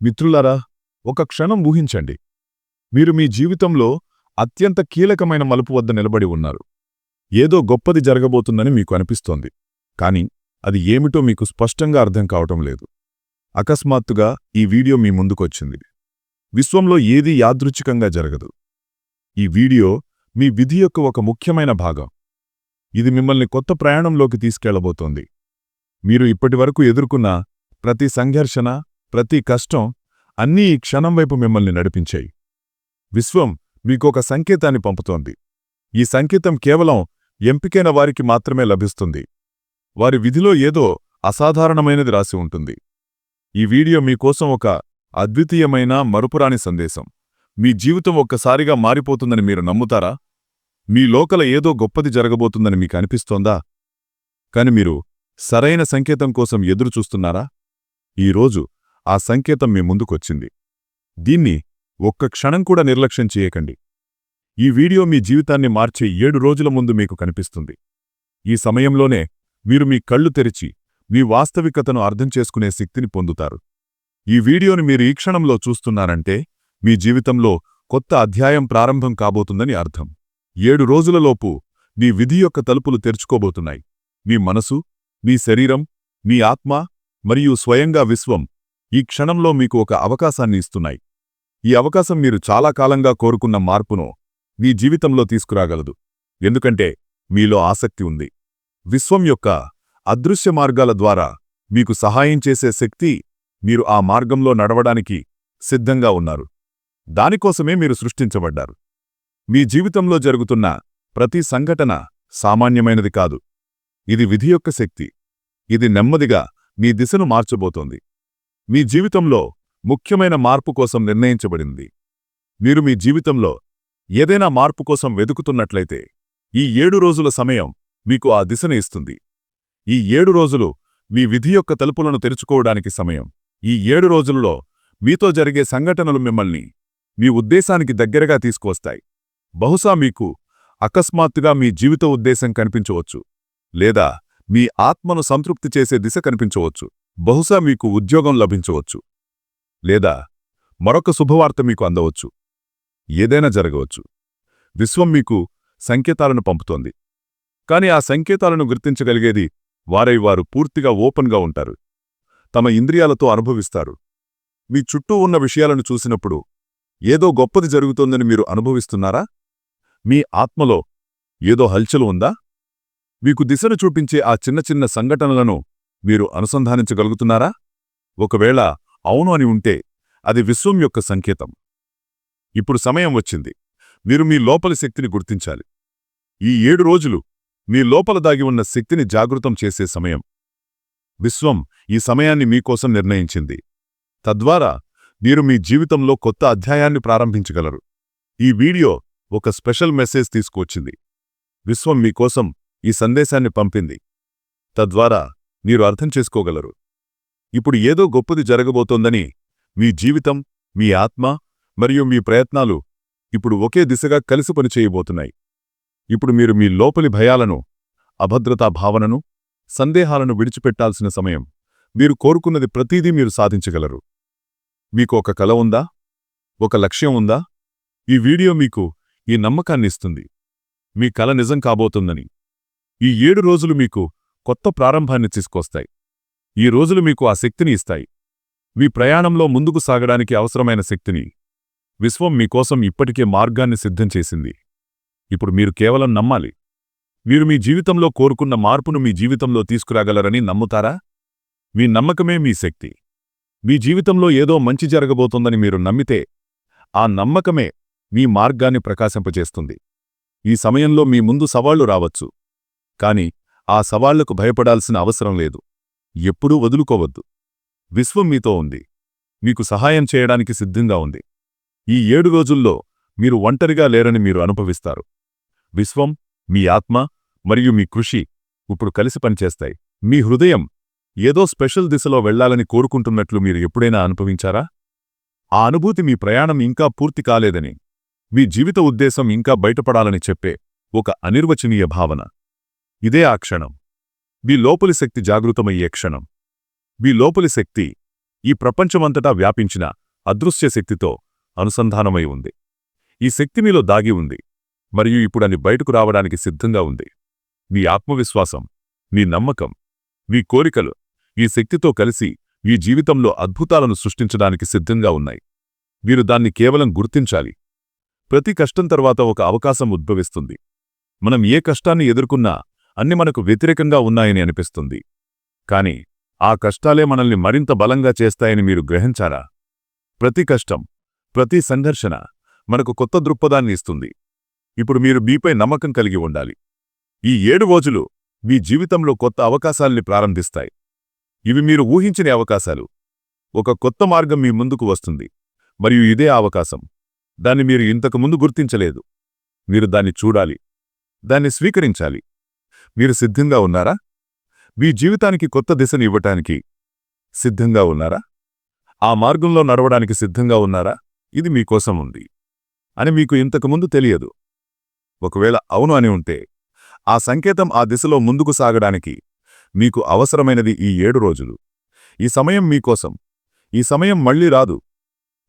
మిత్రులారా ఒక క్షణం ఊహించండి. మీరు మీ జీవితంలో అత్యంత కీలకమైన మలుపు వద్ద నిలబడి ఉన్నారు. ఏదో గొప్పది జరగబోతుందని మీకు అనిపిస్తోంది. కాని అది ఏమిటో మీకు స్పష్టంగా అర్థం కావటం లేదు. అకస్మాత్తుగా ఈ వీడియో మీ ముందుకొచ్చింది. విశ్వంలో ఏదీ యాదృచ్ఛికంగా జరగదు. ఈ వీడియో మీ విధి యొక్క ఒక ముఖ్యమైన భాగం. ఇది మిమ్మల్ని కొత్త ప్రయాణంలోకి తీసుకెళ్ళబోతోంది. మీరు ఇప్పటివరకు ఎదుర్కొన్న ప్రతి సంఘర్షణ ప్రతి కష్టం అన్నీ ఈ క్షణం వైపు మిమ్మల్ని నడిపించాయి. విశ్వం మీకొక సంకేతాన్ని పంపుతోంది. ఈ సంకేతం కేవలం ఎంపికైన వారికి మాత్రమే లభిస్తుంది. వారి విధిలో ఏదో అసాధారణమైనది రాసి ఉంటుంది. ఈ వీడియో మీకోసం ఒక అద్వితీయమైన మరుపురాని సందేశం. మీ జీవితం ఒక్కసారిగా మారిపోతుందని మీరు నమ్ముతారా? మీ లోకల ఏదో గొప్పది జరగబోతుందని మీకు అనిపిస్తోందా? కాని మీరు సరైన సంకేతం కోసం ఎదురుచూస్తున్నారా? ఈరోజు ఆ సంకేతం మీ ముందుకొచ్చింది. దీన్ని ఒక్క క్షణం కూడా నిర్లక్ష్యం చేయకండి. ఈ వీడియో మీ జీవితాన్ని మార్చే ఏడు రోజుల ముందు మీకు కనిపిస్తుంది. ఈ సమయంలోనే మీరు మీ కళ్ళు తెరిచి మీ వాస్తవికతను అర్థం చేసుకునే శక్తిని పొందుతారు. ఈ వీడియోని మీరు ఈ క్షణంలో చూస్తున్నారంటే మీ జీవితంలో కొత్త అధ్యాయం ప్రారంభం కాబోతుందని అర్థం. ఏడు రోజులలోపు మీ విధి యొక్క తలుపులు తెరుచుకోబోతున్నాయి. మీ మనసు మీ శరీరం నీ ఆత్మ మరియు స్వయంగా విశ్వం ఈ క్షణంలో మీకు ఒక అవకాశాన్ని ఇస్తున్నాయి. ఈ అవకాశం మీరు చాలా కాలంగా కోరుకున్న మార్పును మీ జీవితంలో తీసుకురాగలదు. ఎందుకంటే మీలో ఆసక్తి ఉంది. విశ్వం యొక్క అదృశ్య మార్గాల ద్వారా మీకు సహాయం చేసే శక్తి మీరు ఆ మార్గంలో నడవడానికి సిద్ధంగా ఉన్నారు. దానికోసమే మీరు సృష్టించబడ్డారు. మీ జీవితంలో జరుగుతున్న ప్రతి సంఘటన సామాన్యమైనది కాదు. ఇది విధి యొక్క శక్తి. ఇది నెమ్మదిగా మీ దిశను మార్చబోతోంది. మీ జీవితంలో ముఖ్యమైన మార్పు కోసం నిర్ణయించబడింది. మీరు మీ జీవితంలో ఏదైనా మార్పు కోసం వెతుకుతున్నట్లయితే ఈ ఏడు రోజుల సమయం మీకు ఆ దిశను ఇస్తుంది. ఈ ఏడు రోజులు మీ విధి యొక్క తలుపులను తెరుచుకోవడానికి సమయం. ఈ ఏడు రోజులలో మీతో జరిగే సంఘటనలు మిమ్మల్ని మీ ఉద్దేశానికి దగ్గరగా తీసుకువస్తాయి. బహుశా మీకు అకస్మాత్తుగా మీ జీవిత ఉద్దేశం కనిపించవచ్చు లేదా మీ ఆత్మను సంతృప్తి చేసే దిశ కనిపించవచ్చు. బహుశా మీకు ఉద్యోగం లభించవచ్చు. లేదా మరొక శుభవార్త మీకు అందవచ్చు. ఏదైనా జరగవచ్చు. విశ్వం మీకు సంకేతాలను పంపుతోంది. కాని ఆ సంకేతాలను గుర్తించగలిగేది వారై వారు పూర్తిగా ఓపెన్గా ఉంటారు. తమ ఇంద్రియాలతో అనుభవిస్తారు. మీ చుట్టూ ఉన్న విషయాలను చూసినప్పుడు ఏదో గొప్పది జరుగుతోందని మీరు అనుభవిస్తున్నారా? మీ ఆత్మలో ఏదో హల్చలు ఉందా? మీకు దిశను చూపించే ఆ చిన్న చిన్న సంఘటనలను మీరు అనుసంధానించగలుగుతున్నారా? ఒకవేళ అవును అని ఉంటే అది విశ్వం యొక్క సంకేతం. ఇప్పుడు సమయం వచ్చింది. మీరు మీ లోపలి శక్తిని గుర్తించాలి. ఈ ఏడు రోజులు మీ లోపల దాగి ఉన్న శక్తిని జాగృతం చేసే సమయం. విశ్వం ఈ సమయాన్ని మీకోసం నిర్ణయించింది. తద్వారా మీరు మీ జీవితంలో కొత్త అధ్యాయాన్ని ప్రారంభించగలరు. ఈ వీడియో ఒక స్పెషల్ మెసేజ్ తీసుకువచ్చింది. విశ్వం మీకోసం ఈ సందేశాన్ని పంపింది. తద్వారా మీరు అర్థం చేసుకోగలరు. ఇప్పుడు ఏదో గొప్పది జరగబోతోందని మీ జీవితం మీ ఆత్మ మరియు మీ ప్రయత్నాలు ఇప్పుడు ఒకే దిశగా కలిసి పనిచేయబోతున్నాయి ఇప్పుడు మీరు మీ లోపలి భయాలను అభద్రతా భావనను సందేహాలను విడిచిపెట్టాల్సిన సమయం. మీరు కోరుకున్నది ప్రతీదీ మీరు సాధించగలరు. మీకు ఒక కల ఉందా? ఒక లక్ష్యం ఉందా? ఈ వీడియో మీకు ఈ నమ్మకాన్నిస్తుంది మీ కల నిజం కాబోతుందని. ఈ ఏడు రోజులు మీకు కొత్త ప్రారంభాన్ని తీసుకొస్తాయి. ఈ రోజులు మీకు ఆ శక్తిని ఇస్తాయి. మీ ప్రయాణంలో ముందుకు సాగడానికి అవసరమైన శక్తిని విశ్వం మీకోసం ఇప్పటికే మార్గాన్ని సిద్ధం చేసింది. ఇప్పుడు మీరు కేవలం నమ్మాలి. మీరు మీ జీవితంలో కోరుకున్న మార్పును మీ జీవితంలో తీసుకురాగలరని నమ్ముతారా? మీ నమ్మకమే మీ శక్తి. మీ జీవితంలో ఏదో మంచి జరగబోతోందని మీరు నమ్మితే ఆ నమ్మకమే మీ మార్గాన్ని ప్రకాశింపజేస్తుంది. ఈ సమయంలో మీ ముందు సవాళ్ళు రావచ్చు. కాని ఆ సవాళ్ళకు భయపడాల్సిన అవసరం లేదు. ఎప్పుడూ వదులుకోవద్దు. విశ్వం మీతో ఉంది. మీకు సహాయం చేయడానికి సిద్ధంగా ఉంది. ఈ ఏడు రోజుల్లో మీరు ఒంటరిగా లేరని మీరు అనుభవిస్తారు. విశ్వం మీ ఆత్మ మరియు మీ కృషి ఇప్పుడు కలిసి పనిచేస్తాయి. మీ హృదయం ఏదో స్పెషల్ దిశలో వెళ్ళాలని కోరుకుంటున్నట్లు మీరు ఎప్పుడైనా అనుభవించారా? ఆ అనుభూతి మీ ప్రయాణం ఇంకా పూర్తి కాలేదని మీ జీవిత ఉద్దేశం ఇంకా బయటపడాలని చెప్పే ఒక అనిర్వచనీయ భావన. ఇదే ఆ క్షణం. మీ లోపలి శక్తి జాగృతమయ్యే క్షణం. మీ లోపలి శక్తి ఈ ప్రపంచమంతటా వ్యాపించిన అదృశ్య శక్తితో అనుసంధానమై ఉంది. ఈ శక్తి మీలో దాగి ఉంది. మరియు ఇప్పుడని బయటకు రావడానికి సిద్ధంగా ఉంది. మీ ఆత్మవిశ్వాసం మీ నమ్మకం మీ కోరికలు ఈ శక్తితో కలిసి ఈ జీవితంలో అద్భుతాలను సృష్టించడానికి సిద్ధంగా ఉన్నాయి. మీరు దాన్ని కేవలం గుర్తించాలి. ప్రతి కష్టం తర్వాత ఒక అవకాశం ఉద్భవిస్తుంది. మనం ఏ కష్టాన్ని ఎదుర్కొన్నా అన్ని మనకు వ్యతిరేకంగా ఉన్నాయని అనిపిస్తుంది. కాని ఆ కష్టాలే మనల్ని మరింత బలంగా చేస్తాయని మీరు గ్రహించారా? ప్రతి కష్టం ప్రతి సంఘర్షణ మనకు కొత్త దృక్పథాన్ని ఇస్తుంది. ఇప్పుడు మీరు మీపై నమ్మకం కలిగి ఉండాలి. ఈ ఏడు రోజులు మీ జీవితంలో కొత్త అవకాశాల్ని ప్రారంభిస్తాయి. ఇవి మీరు ఊహించని అవకాశాలు. ఒక కొత్త మార్గం మీ ముందుకు వస్తుంది. మరియు ఇదే అవకాశం. దాన్ని మీరు ఇంతకు ముందు గుర్తించలేదు. మీరు దాన్ని చూడాలి. దాన్ని స్వీకరించాలి. మీరు సిద్ధంగా ఉన్నారా? మీ జీవితానికి కొత్త దిశను ఇవ్వటానికి సిద్ధంగా ఉన్నారా? ఆ మార్గంలో నడవడానికి సిద్ధంగా ఉన్నారా? ఇది మీకోసం ఉంది అని మీకు ఇంతకుముందు తెలియదు. ఒకవేళ అవును అని ఉంటే ఆ సంకేతం ఆ దిశలో ముందుకు సాగడానికి మీకు అవసరమైనది ఈ ఏడు రోజులు. ఈ సమయం మీకోసం ఈ సమయం మళ్ళీ రాదు.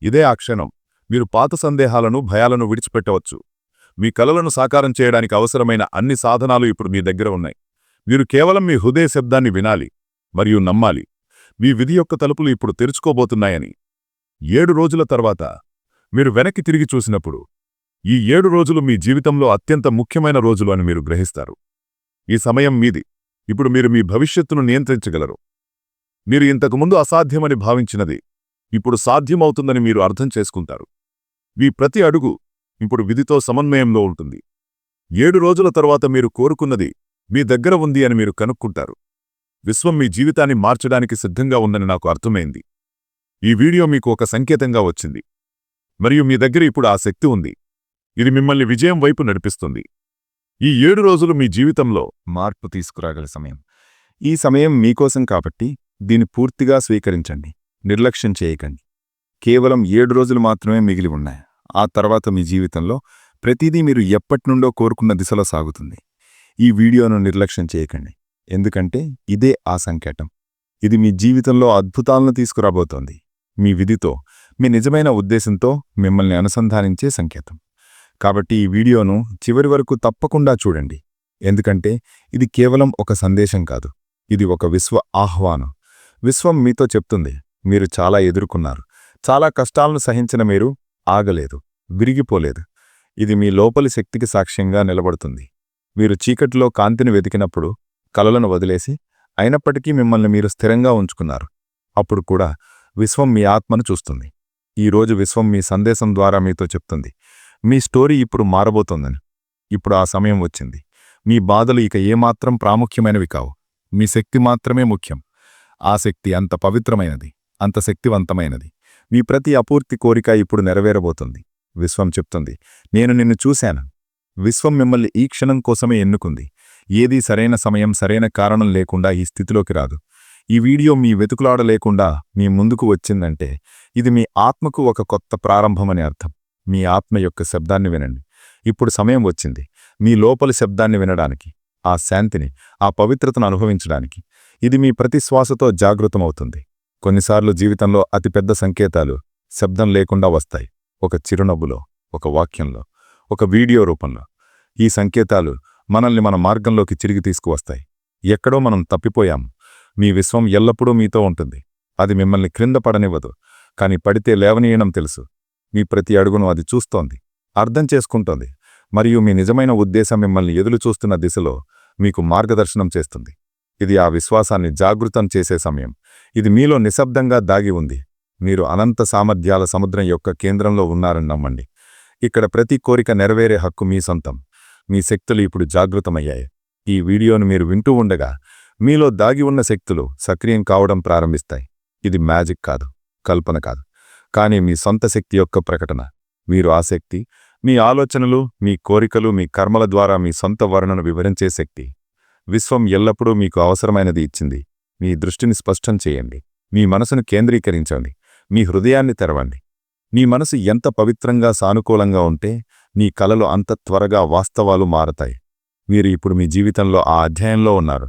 ఇదే ఆ క్షణం. మీరు పాత సందేహాలను భయాలను విడిచిపెట్టవచ్చు. మీ కలలను సాకారం చేయడానికి అవసరమైన అన్ని సాధనాలు ఇప్పుడు మీ దగ్గర ఉన్నాయి. మీరు కేవలం మీ హృదయ శబ్దాన్ని వినాలి మరియు నమ్మాలి. మీ విధి యొక్క తలుపులు ఇప్పుడు తెరుచుకోబోతున్నాయని. ఏడు రోజుల తర్వాత మీరు వెనక్కి తిరిగి చూసినప్పుడు ఈ ఏడు రోజులు మీ జీవితంలో అత్యంత ముఖ్యమైన రోజులు అని మీరు గ్రహిస్తారు. ఈ సమయం మీది. ఇప్పుడు మీరు మీ భవిష్యత్తును నియంత్రించగలరు. మీరు ఇంతకుముందు అసాధ్యమని భావించినది ఇప్పుడు సాధ్యమవుతుందని మీరు అర్థం చేసుకుంటారు. మీ ప్రతి అడుగు ఇప్పుడు విధితో సమన్వయంలో ఉంటుంది. ఏడు రోజుల తర్వాత మీరు కోరుకున్నది మీ దగ్గర ఉంది అని మీరు కనుక్కుంటారు. విశ్వం మీ జీవితాన్ని మార్చడానికి సిద్ధంగా ఉందని నాకు అర్థమైంది. ఈ వీడియో మీకు ఒక సంకేతంగా వచ్చింది. మరియు మీ దగ్గర ఇప్పుడు ఆ శక్తి ఉంది. ఇది మిమ్మల్ని విజయం వైపు నడిపిస్తుంది. ఈ ఏడు రోజులు మీ జీవితంలో మార్పు తీసుకురాగల సమయం. ఈ సమయం మీకోసం కాబట్టి దీన్ని పూర్తిగా స్వీకరించండి. నిర్లక్ష్యం చేయకండి. కేవలం ఏడు రోజులు మాత్రమే మిగిలి ఉన్నాయి. ఆ తర్వాత మీ జీవితంలో ప్రతిదీ మీరు ఎప్పటినుండో కోరుకున్న దిశలో సాగుతుంది. ఈ వీడియోను నిర్లక్ష్యం చేయకండి. ఎందుకంటే ఇదే ఆ సంకేతం ఇది మీ జీవితంలో అద్భుతాలను తీసుకురాబోతోంది. మీ విధితో మీ నిజమైన ఉద్దేశంతో మిమ్మల్ని అనుసంధానించే సంకేతం. కాబట్టి ఈ వీడియోను చివరి వరకు తప్పకుండా చూడండి. ఎందుకంటే ఇది కేవలం ఒక సందేశం కాదు. ఇది ఒక విశ్వ ఆహ్వానం. విశ్వం మీతో చెప్తుంది మీరు చాలా ఎదుర్కొన్నారు. చాలా కష్టాలను సహించిన మీరు ఆగలేదు విరిగిపోలేదు. ఇది మీ లోపలి శక్తికి సాక్ష్యంగా నిలబడుతుంది. మీరు చీకటిలో కాంతిని వెతికినప్పుడు కలలను వదిలేసి అయినప్పటికీ మిమ్మల్ని మీరు స్థిరంగా ఉంచుకున్నారు. అప్పుడు కూడా విశ్వం మీ ఆత్మను చూస్తుంది. ఈరోజు విశ్వం మీ సందేశం ద్వారా మీతో చెప్తుంది. మీ స్టోరీ ఇప్పుడు మారబోతోందని. ఇప్పుడు ఆ సమయం వచ్చింది. మీ బాధలు ఇక ఏమాత్రం ప్రాముఖ్యమైనవి కావు. మీ శక్తి మాత్రమే ముఖ్యం. ఆ శక్తి అంత పవిత్రమైనది అంత శక్తివంతమైనది. మీ ప్రతి అపూర్తి కోరిక ఇప్పుడు నెరవేరబోతుంది. విశ్వం చెప్తుంది నేను నిన్ను చూశాను. విశ్వం మిమ్మల్ని ఈ క్షణం కోసమే ఎన్నుకుంది. ఏదీ సరైన సమయం సరైన కారణం లేకుండా ఈ స్థితిలోకి రాదు. ఈ వీడియో మీ వెతుకులాడ లేకుండా మీ ముందుకు వచ్చిందంటే ఇది మీ ఆత్మకు ఒక కొత్త ప్రారంభమని అర్థం. మీ ఆత్మ యొక్క శబ్దాన్ని వినండి. ఇప్పుడు సమయం వచ్చింది. మీ లోపలి శబ్దాన్ని వినడానికి ఆ శాంతిని ఆ పవిత్రతను అనుభవించడానికి ఇది మీ ప్రతి శ్వాసతో జాగృతమవుతుంది. కొన్నిసార్లు జీవితంలో అతిపెద్ద సంకేతాలు శబ్దం లేకుండా వస్తాయి. ఒక చిరునవ్వులో ఒక వాక్యంలో ఒక వీడియో రూపంలో ఈ సంకేతాలు మనల్ని మన మార్గంలోకి చిరిగి తీసుకువస్తాయి. ఎక్కడో మనం తప్పిపోయాం. మీ విశ్వం ఎల్లప్పుడూ మీతో ఉంటుంది. అది మిమ్మల్ని క్రింద పడనివ్వదు. కాని పడితే లేవనీయడం తెలుసు. మీ ప్రతి అడుగును అది చూస్తోంది. అర్థం చేసుకుంటోంది. మరియు మీ నిజమైన ఉద్దేశం మిమ్మల్ని ఎదులు చూస్తున్న దిశలో మీకు మార్గదర్శనం చేస్తుంది. ఇది ఆ విశ్వాసాన్ని జాగృతం చేసే సమయం. ఇది మీలో నిశ్శబ్దంగా దాగి ఉంది. మీరు అనంత సామర్థ్యాల సముద్రం యొక్క కేంద్రంలో ఉన్నారని నమ్మండి. ఇక్కడ ప్రతి కోరిక నెరవేరే హక్కు మీ సొంతం. మీ శక్తులు ఇప్పుడు జాగృతమయ్యాయి. ఈ వీడియోను మీరు వింటూ ఉండగా మీలో దాగి ఉన్న శక్తులు సక్రియం కావడం ప్రారంభిస్తాయి. ఇది మ్యాజిక్ కాదు కల్పన కాదు. కానీ మీ సొంత శక్తి యొక్క ప్రకటన. మీరు ఆ శక్తి మీ ఆలోచనలు మీ కోరికలు మీ కర్మల ద్వారా మీ సొంత వర్ణను వివరించే శక్తి. విశ్వం ఎల్లప్పుడూ మీకు అవసరమైనది ఇచ్చింది. మీ దృష్టిని స్పష్టం చేయండి. మీ మనసును కేంద్రీకరించండి. మీ హృదయాన్ని తెరవండి. మీ మనసు ఎంత పవిత్రంగా సానుకూలంగా ఉంటే మీ కలలు అంత త్వరగా వాస్తవాలు మారతాయి. మీరు ఇప్పుడు మీ జీవితంలో ఆ అధ్యాయంలో ఉన్నారు.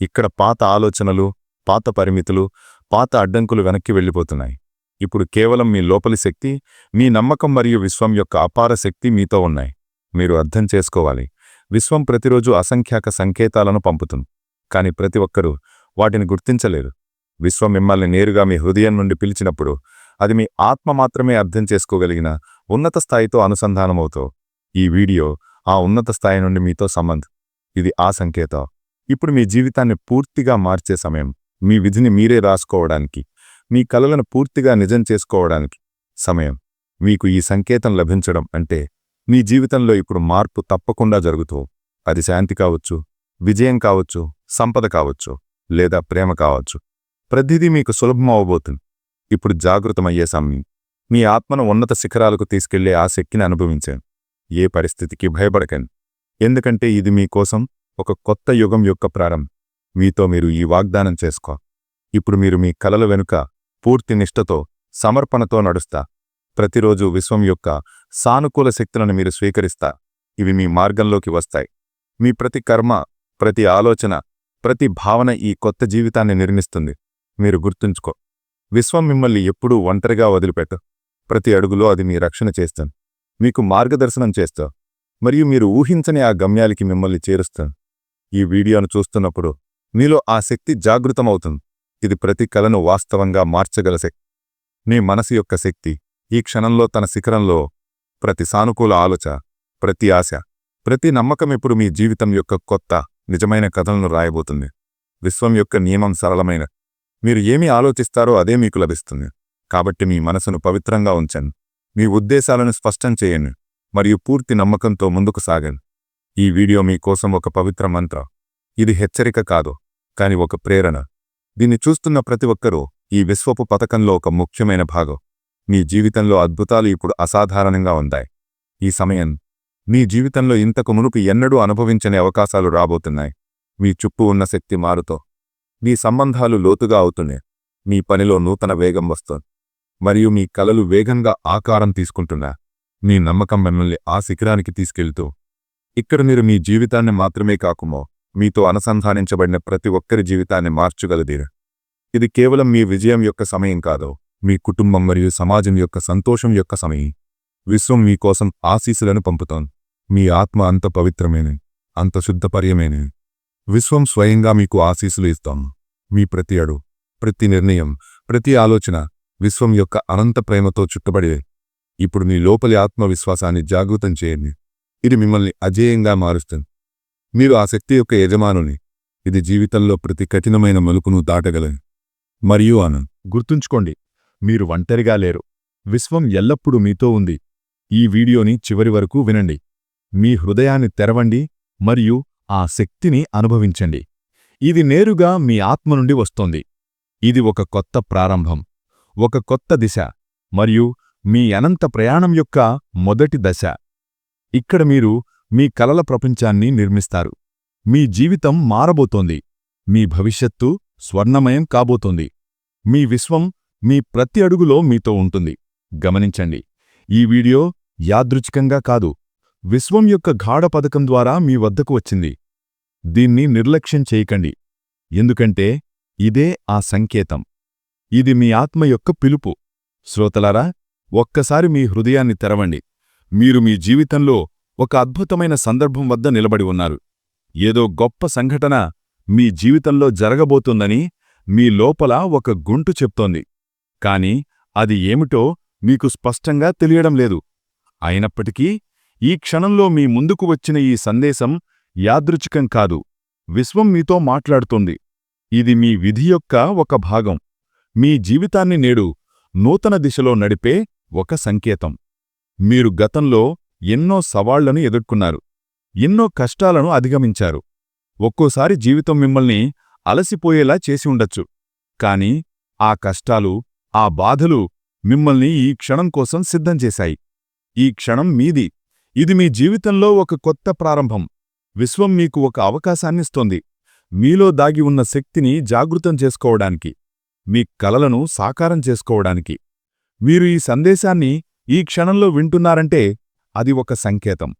ఇక్కడ పాత ఆలోచనలు పాత పరిమితులు పాత అడ్డంకులు వెనక్కి వెళ్ళిపోతున్నాయి. ఇప్పుడు కేవలం మీ లోపలి శక్తి మీ నమ్మకం మరియు విశ్వం యొక్క అపార శక్తి మీతో ఉన్నాయి. మీరు అర్థం చేసుకోవాలి. విశ్వం ప్రతిరోజు అసంఖ్యాక సంకేతాలను పంపుతుంది. కాని ప్రతి ఒక్కరూ వాటిని గుర్తించలేరు. విశ్వం మిమ్మల్ని నేరుగా మీ హృదయం నుండి పిలిచినప్పుడు అది మీ ఆత్మ మాత్రమే అర్థం చేసుకోగలిగిన ఉన్నత స్థాయితో అనుసంధానమవుతో ఈ వీడియో ఆ ఉన్నత స్థాయి నుండి మీతో సంబంధం. ఇది ఆ సంకేతం. ఇప్పుడు మీ జీవితాన్ని పూర్తిగా మార్చే సమయం. మీ విధిని మీరే రాసుకోవడానికి. మీ కలలను పూర్తిగా నిజం చేసుకోవడానికి సమయం. మీకు ఈ సంకేతం లభించడం అంటే మీ జీవితంలో ఇప్పుడు మార్పు తప్పకుండా జరుగుతూ అది శాంతి కావచ్చు విజయం కావచ్చు సంపద కావచ్చు లేదా ప్రేమ కావచ్చు. ప్రతిదీ మీకు సులభం అవబోతుంది. ఇప్పుడు జాగృతమయ్యే సమయం. మీ ఆత్మను ఉన్నత శిఖరాలకు తీసుకెళ్ళే ఆ శక్తిని అనుభవించాను ఏ పరిస్థితికి భయపడకండి. ఎందుకంటే ఇది మీకోసం ఒక కొత్త యుగం యొక్క ప్రారంభం. మీతో మీరు ఈ వాగ్దానం చేసుకో. ఇప్పుడు మీరు మీ కలల వెనుక పూర్తి నిష్ఠతో సమర్పణతో నడుస్తా. ప్రతిరోజు విశ్వం యొక్క సానుకూల శక్తులను మీరు స్వీకరిస్తా. ఇవి మీ మార్గంలోకి వస్తాయి. మీ ప్రతి కర్మ ప్రతి ఆలోచన ప్రతి భావన ఈ కొత్త జీవితాన్ని నిర్మిస్తుంది. మీరు గుర్తుంచుకో. విశ్వం మిమ్మల్ని ఎప్పుడూ ఒంటరిగా వదిలిపెట్టు. ప్రతి అడుగులో అది మీ రక్షణ చేస్తుంది. మీకు మార్గదర్శనం చేస్తా మరియు మీరు ఊహించని ఆ గమ్యాలకి మిమ్మల్ని చేరుస్తాను ఈ వీడియోను చూస్తున్నప్పుడు మీలో ఆ శక్తి జాగృతమవుతుంది. ఇది ప్రతి కలను వాస్తవంగా మార్చగల శక్తి. నీ మనసు యొక్క శక్తి ఈ క్షణంలో తన శిఖరంలో ప్రతి సానుకూల ఆలోచ ప్రతి ఆశ ప్రతి నమ్మకం ఇప్పుడు మీ జీవితం యొక్క కొత్త నిజమైన కథలను రాయబోతుంది. విశ్వం యొక్క నియమం సరళమైన. మీరు ఏమి ఆలోచిస్తారో అదే మీకు లభిస్తుంది. కాబట్టి మీ మనసును పవిత్రంగా ఉంచండి. మీ ఉద్దేశాలను స్పష్టం చేయండి. మరియు పూర్తి నమ్మకంతో ముందుకు సాగండి. ఈ వీడియో మీకోసం ఒక పవిత్ర మంత్రం. ఇది హెచ్చరిక కాదు కాని ఒక ప్రేరణ. దీన్ని చూస్తున్న ప్రతి ఒక్కరూ ఈ విశ్వపు పథకంలో ఒక ముఖ్యమైన భాగం. మీ జీవితంలో అద్భుతాలు ఇప్పుడు అసాధారణంగా ఉంటాయి ఈ సమయం మీ జీవితంలో ఇంతకు మునుపు ఎన్నడూ అనుభవించని అవకాశాలు రాబోతున్నాయి. మీ చుట్టూ ఉన్న శక్తి మారుతో మీ సంబంధాలు లోతుగా అవుతున్నాయి. మీ పనిలో నూతన వేగం వస్తోంది. మరియు మీ కలలు వేగంగా ఆకారం తీసుకుంటున్నా మీ నమ్మకం మిమ్మల్ని ఆ శిఖరానికి తీసుకెళ్తూ ఇక్కడ మీరు మీ జీవితాన్ని మాత్రమే కాకుమో మీతో అనుసంధానించబడిన ప్రతి ఒక్కరి జీవితాన్ని మార్చగలదీరు. ఇది కేవలం మీ విజయం యొక్క సమయం కాదు. మీ కుటుంబం మరియు సమాజం యొక్క సంతోషం యొక్క సమయం. విశ్వం మీకోసం ఆశీసులను పంపుతోంది. మీ ఆత్మ అంత పవిత్రమేనే అంత శుద్ధపర్యమేనే విశ్వం స్వయంగా మీకు ఆశీసులు ఇస్తాం మీ ప్రతి అడు ప్రతి నిర్ణయం ప్రతి ఆలోచన విశ్వం యొక్క అనంత ప్రేమతో చుట్టబడివే ఇప్పుడు మీ లోపలి ఆత్మవిశ్వాసాన్ని జాగృతం చేయండి. ఇది మిమ్మల్ని అజేయంగా మారుస్తుంది. మీరు ఆ శక్తి యొక్క యజమానుని ఇది జీవితంలో ప్రతి కఠినమైన మలుపును దాటగలదు. మరియు ఆనంద్. గుర్తుంచుకోండి మీరు ఒంటరిగా లేరు. విశ్వం ఎల్లప్పుడూ మీతో ఉంది. ఈ వీడియోని చివరి వరకు వినండి. మీ హృదయాన్ని తెరవండి మరియు ఆ శక్తిని అనుభవించండి. ఇది నేరుగా మీ ఆత్మ నుండి వస్తోంది. ఇది ఒక కొత్త ప్రారంభం ఒక కొత్త దిశ మరియు మీ అనంత ప్రయాణం యొక్క మొదటి దశ. ఇక్కడ మీరు మీ కలల ప్రపంచాన్ని నిర్మిస్తారు. మీ జీవితం మారబోతోంది. మీ భవిష్యత్తు స్వర్ణమయం కాబోతోంది. మీ విశ్వం మీ ప్రతి అడుగులో మీతో ఉంటుంది. గమనించండి. ఈ వీడియో యాదృచ్ఛికంగా కాదు విశ్వం యొక్క గాఢ పథకం ద్వారా మీ వద్దకు వచ్చింది. దీన్ని నిర్లక్ష్యం చేయకండి. ఎందుకంటే ఇదే ఆ సంకేతం. ఇది మీ ఆత్మ యొక్క పిలుపు. శ్రోతలారా ఒక్కసారి మీ హృదయాన్ని తెరవండి. మీరు మీ జీవితంలో ఒక అద్భుతమైన సందర్భం వద్ద నిలబడి ఉన్నారు. ఏదో గొప్ప సంఘటన మీ జీవితంలో జరగబోతుందని మీ లోపల ఒక గుంటు చెప్తోంది. కాని అది ఏమిటో మీకు స్పష్టంగా తెలియడం లేదు. అయినప్పటికీ ఈ క్షణంలో మీ ముందుకు వచ్చిన ఈ సందేశం యాదృచ్ఛికం కాదు. విశ్వం మీతో మాట్లాడుతోంది. ఇది మీ విధి యొక్క ఒక భాగం. మీ జీవితాన్ని నేడు నూతన దిశలో నడిపే ఒక సంకేతం. మీరు గతంలో ఎన్నో సవాళ్ళను ఎదుర్కొన్నారు. ఎన్నో కష్టాలను అధిగమించారు. ఒక్కోసారి జీవితం మిమ్మల్ని అలసిపోయేలా చేసి ఉండొచ్చు. కాని ఆ కష్టాలు ఆ బాధలు మిమ్మల్ని ఈ క్షణం కోసం సిద్ధం చేశాయి. ఈ క్షణం మీది. ఇది మీ జీవితంలో ఒక కొత్త ప్రారంభం. విశ్వం మీకు ఒక అవకాశాన్నిస్తోంది మీలో దాగి ఉన్న శక్తిని జాగృతం చేసుకోవడానికి మీ కలలను సాకారం చేసుకోవడానికి. మీరు ఈ సందేశాన్ని ఈ క్షణంలో వింటున్నారంటే అది ఒక సంకేతం.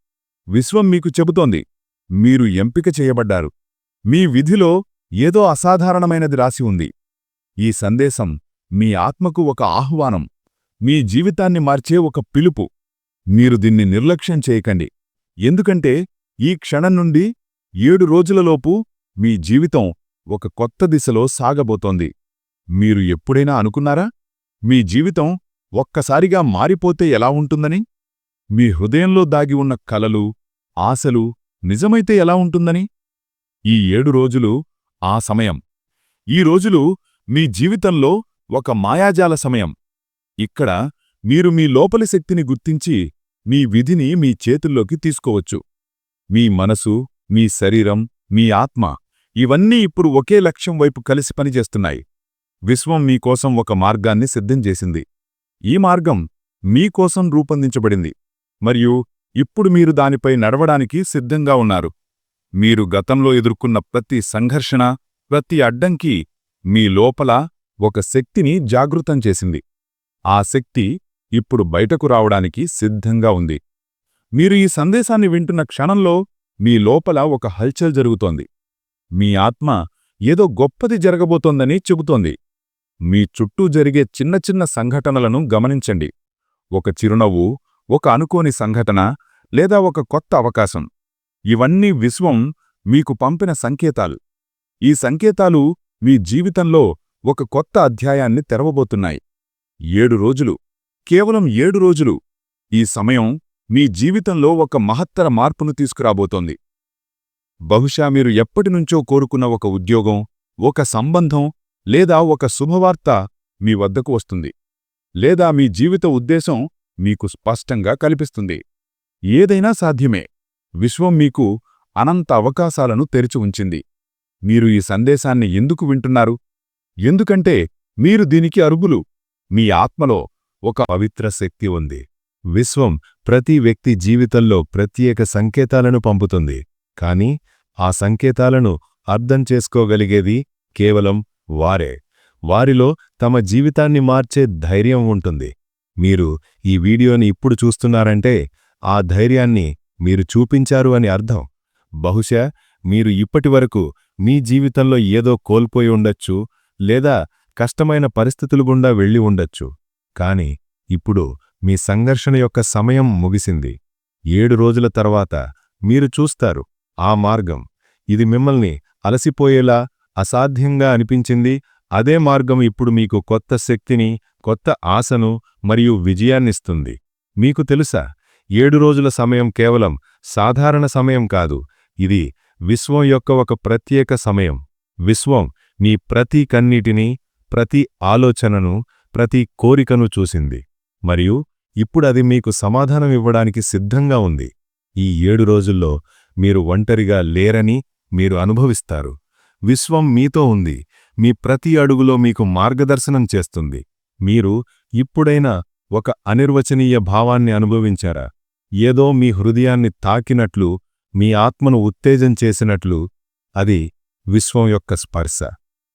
విశ్వం మీకు చెబుతోంది. మీరు ఎంపిక చేయబడ్డారు. మీ విధిలో ఏదో అసాధారణమైనది రాసి ఉంది. ఈ సందేశం మీ ఆత్మకు ఒక ఆహ్వానం మీ జీవితాన్ని మార్చే ఒక పిలుపు. మీరు దీన్ని నిర్లక్ష్యం చేయకండి. ఎందుకంటే ఈ క్షణం నుండి ఏడు రోజులలోపు మీ జీవితం ఒక కొత్త దిశలో సాగబోతోంది. మీరు ఎప్పుడైనా అనుకున్నారా? మీ జీవితం ఒక్కసారిగా మారిపోతే ఎలా ఉంటుందని? మీ హృదయంలో దాగి ఉన్న కలలు ఆశలు నిజమైతే ఎలా ఉంటుందని? ఈ ఏడు రోజులు ఆ సమయం. ఈ రోజులు మీ జీవితంలో ఒక మాయాజాల సమయం. ఇక్కడ మీరు మీ లోపలి శక్తిని గుర్తించి మీ విధిని మీ చేతుల్లోకి తీసుకోవచ్చు. మీ మనసు మీ శరీరం మీ ఆత్మ ఇవన్నీ ఇప్పుడు ఒకే లక్ష్యం వైపు కలిసి పనిచేస్తున్నాయి. విశ్వం మీకోసం ఒక మార్గాన్ని సిద్ధం చేసింది. ఈ మార్గం మీకోసం రూపొందించబడింది. మరియు ఇప్పుడు మీరు దానిపై నడవడానికి సిద్ధంగా ఉన్నారు. మీరు గతంలో ఎదుర్కొన్న ప్రతి సంఘర్షణ ప్రతి అడ్డంకి మీ లోపల ఒక శక్తిని జాగృతం చేసింది. ఆ శక్తి ఇప్పుడు బయటకు రావడానికి సిద్ధంగా ఉంది. మీరు ఈ సందేశాన్ని వింటున్న క్షణంలో మీ లోపల ఒక హల్చల్ జరుగుతోంది. మీ ఆత్మ ఏదో గొప్పది జరగబోతోందని చెబుతోంది. మీ చుట్టూ జరిగే చిన్న చిన్న సంఘటనలను గమనించండి. ఒక చిరునవ్వు ఒక అనుకోని సంఘటన లేదా ఒక కొత్త అవకాశం. ఇవన్నీ విశ్వం మీకు పంపిన సంకేతాలు. ఈ సంకేతాలు మీ జీవితంలో ఒక కొత్త అధ్యాయాన్ని తెరవబోతున్నాయి. ఏడు రోజులు. కేవలం ఏడు రోజులు. ఈ సమయం మీ జీవితంలో ఒక మహత్తర మార్పును తీసుకురాబోతోంది. బహుశా మీరు ఎప్పటినుంచో కోరుకున్న ఒక ఉద్యోగం ఒక సంబంధం లేదా ఒక శుభవార్త మీ వద్దకు వస్తుంది. లేదా మీ జీవిత ఉద్దేశం మీకు స్పష్టంగా కల్పిస్తుంది. ఏదైనా సాధ్యమే. విశ్వం మీకు అనంత అవకాశాలను తెరిచి ఉంచింది. మీరు ఈ సందేశాన్ని ఎందుకు వింటున్నారు? ఎందుకంటే మీరు దీనికి అర్హులు. మీ ఆత్మలో ఒక పవిత్ర శక్తి ఉంది. విశ్వం ప్రతి వ్యక్తి జీవితంలో ప్రత్యేక సంకేతాలను పంపుతుంది. కాని ఆ సంకేతాలను అర్థం చేసుకోగలిగేది కేవలం వారే. వారిలో తమ జీవితాన్ని మార్చే ధైర్యం ఉంటుంది. మీరు ఈ వీడియోని ఇప్పుడు చూస్తున్నారంటే ఆ ధైర్యాన్ని మీరు చూపించారు అని అర్థం. బహుశా మీరు ఇప్పటివరకు మీ జీవితంలో ఏదో కోల్పోయి ఉండొచ్చు లేదా కష్టమైన పరిస్థితులు గుండా వెళ్ళి ఉండొచ్చు. కాని ఇప్పుడు మీ సంఘర్షణ యొక్క సమయం ముగిసింది. ఏడు రోజుల తర్వాత మీరు చూస్తారు ఆ మార్గం ఇది మిమ్మల్ని అలసిపోయేలా అసాధ్యంగా అనిపించింది. అదే మార్గం ఇప్పుడు మీకు కొత్త శక్తిని కొత్త ఆశను మరియు విజయాన్నిస్తుంది. మీకు తెలుసా ఏడు రోజుల సమయం కేవలం సాధారణ సమయం కాదు ఇది విశ్వం యొక్క ఒక ప్రత్యేక సమయం. విశ్వం మీ ప్రతి కన్నీటిని ప్రతి ఆలోచనను ప్రతి కోరికను చూసింది. మరియు ఇప్పుడది మీకు సమాధానం ఇవ్వడానికి సిద్ధంగా ఉంది. ఈ ఏడు రోజుల్లో మీరు ఒంటరిగా లేరని మీరు అనుభవిస్తారు. విశ్వం మీతో ఉంది. మీ ప్రతి అడుగులో మీకు మార్గదర్శనం చేస్తుంది. మీరు ఇప్పుడైనా ఒక అనిర్వచనీయ భావాన్ని అనుభవించారా? ఏదో మీ హృదయాన్ని తాకినట్లు మీ ఆత్మను ఉత్తేజం చేసినట్లు అది విశ్వం యొక్క స్పర్శ.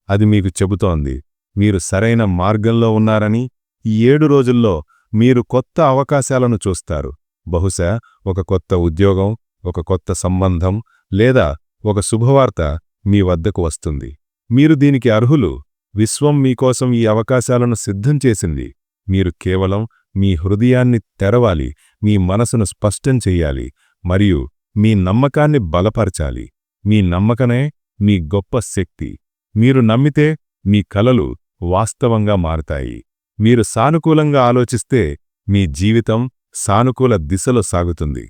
అది మీకు చెబుతోంది. మీరు సరైన మార్గంలో ఉన్నారని ఈ ఏడు రోజుల్లో మీరు కొత్త అవకాశాలను చూస్తారు. బహుశా ఒక కొత్త ఉద్యోగం ఒక కొత్త సంబంధం లేదా ఒక శుభవార్త మీ వద్దకు వస్తుంది. మీరు దీనికి అర్హులు. విశ్వం మీకోసం ఈ అవకాశాలను సిద్ధం చేసింది. మీరు కేవలం మీ హృదయాన్ని తెరవాలి మీ మనసును స్పష్టం చెయ్యాలి మరియు మీ నమ్మకాన్ని బలపరచాలి. మీ నమ్మకనే మీ గొప్ప శక్తి. మీరు నమ్మితే మీ కలలు వాస్తవంగా మారతాయి. మీరు సానుకూలంగా ఆలోచిస్తే మీ జీవితం సానుకూల దిశలో సాగుతుంది.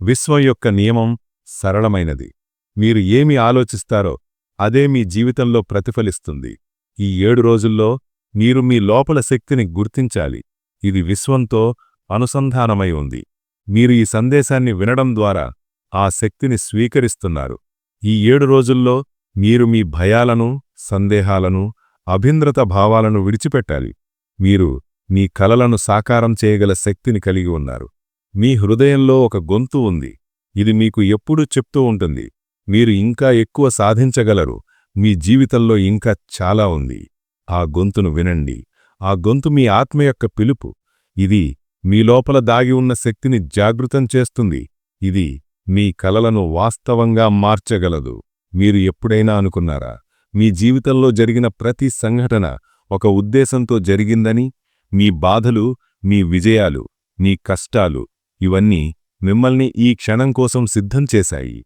విశ్వం యొక్క నియమం సరళమైనది. మీరు ఏమి ఆలోచిస్తారో అదే మీ జీవితంలో ప్రతిఫలిస్తుంది. ఈ ఏడు రోజుల్లో మీరు మీ లోపల శక్తిని గుర్తించాలి. ఇది విశ్వంతో అనుసంధానమై ఉంది. మీరు ఈ సందేశాన్ని వినడం ద్వారా ఆ శక్తిని స్వీకరిస్తున్నారు. ఈ ఏడు రోజుల్లో మీరు మీ భయాలను సందేహాలను అభింద్రత భావాలను విడిచిపెట్టాలి. మీరు మీ కలలను సాకారం చేయగల శక్తిని కలిగి ఉన్నారు. మీ హృదయంలో ఒక గొంతు ఉంది. ఇది మీకు ఎప్పుడూ చెప్తూ ఉంటుంది. మీరు ఇంకా ఎక్కువ సాధించగలరు. మీ జీవితంలో ఇంకా చాలా ఉంది. ఆ గొంతును వినండి. ఆ గొంతు మీ ఆత్మ యొక్క పిలుపు. ఇది మీ లోపల దాగి ఉన్న శక్తిని జాగృతం చేస్తుంది. ఇది మీ కలలను వాస్తవంగా మార్చగలదు. మీరు ఎప్పుడైనా అనుకున్నారా? మీ జీవితంలో జరిగిన ప్రతి సంఘటన ఒక ఉద్దేశంతో జరిగిందని మీ బాధలు మీ విజయాలు మీ కష్టాలు ఇవన్నీ మిమ్మల్ని ఈ క్షణం కోసం సిద్ధం చేశాయి.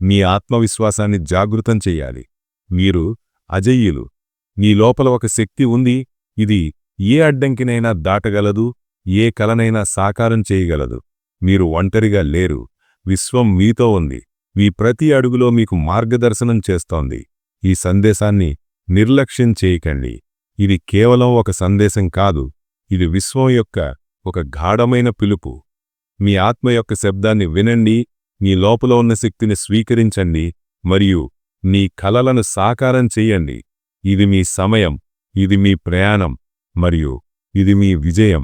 మీ ఆత్మవిశ్వాసాన్ని జాగృతం చెయ్యాలి మీరు అజయ్యులు మీ లోపల ఒక శక్తి ఉంది. ఇది ఏ అడ్డంకినైనా దాటగలదు ఏ కలనైనా సాకారం చేయగలదు. మీరు ఒంటరిగా లేరు. విశ్వం మీతో ఉంది. మీ ప్రతి అడుగులో మీకు మార్గదర్శనం చేస్తోంది. ఈ సందేశాన్ని నిర్లక్ష్యం చేయకండి. ఇది కేవలం ఒక సందేశం కాదు ఇది విశ్వం యొక్క ఒక గాఢమైన పిలుపు. మీ ఆత్మ యొక్క శబ్దాన్ని వినండి మీ లోపల ఉన్న శక్తిని స్వీకరించండి మరియు మీ కలలను సాకారం చేయండి. ఇది మీ సమయం ఇది మీ ప్రయాణం మరియు ఇది మీ విజయం.